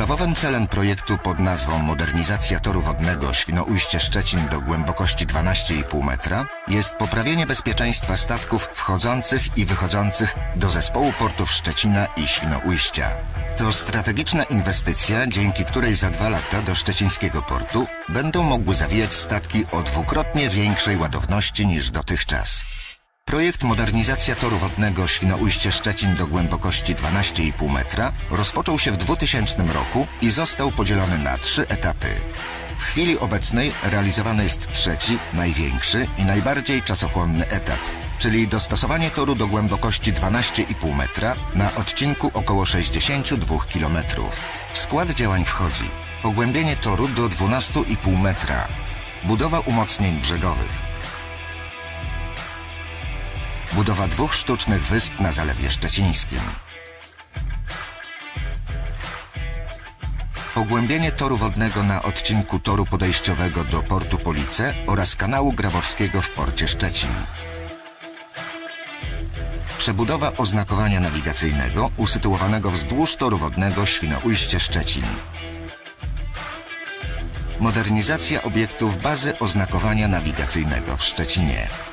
Podstawowym celem projektu pod nazwą Modernizacja toru wodnego Świnoujście-Szczecin do głębokości 12,5 metra jest poprawienie bezpieczeństwa statków wchodzących i wychodzących do zespołu portów Szczecina i Świnoujścia. To strategiczna inwestycja, dzięki której za dwa lata do szczecińskiego portu będą mogły zawijać statki o dwukrotnie większej ładowności niż dotychczas. Projekt modernizacja toru wodnego Świnoujście-Szczecin do głębokości 12,5 metra rozpoczął się w 2000 roku i został podzielony na trzy etapy. W chwili obecnej realizowany jest trzeci, największy i najbardziej czasochłonny etap, czyli dostosowanie toru do głębokości 12,5 metra na odcinku około 62 km. W skład działań wchodzi pogłębienie toru do 12,5 metra, budowa umocnień brzegowych, budowa dwóch sztucznych wysp na Zalewie Szczecińskim. Pogłębienie toru wodnego na odcinku toru podejściowego do portu Police oraz kanału Grabowskiego w porcie Szczecin. Przebudowa oznakowania nawigacyjnego usytuowanego wzdłuż toru wodnego Świnoujście-Szczecin. Modernizacja obiektów bazy oznakowania nawigacyjnego w Szczecinie.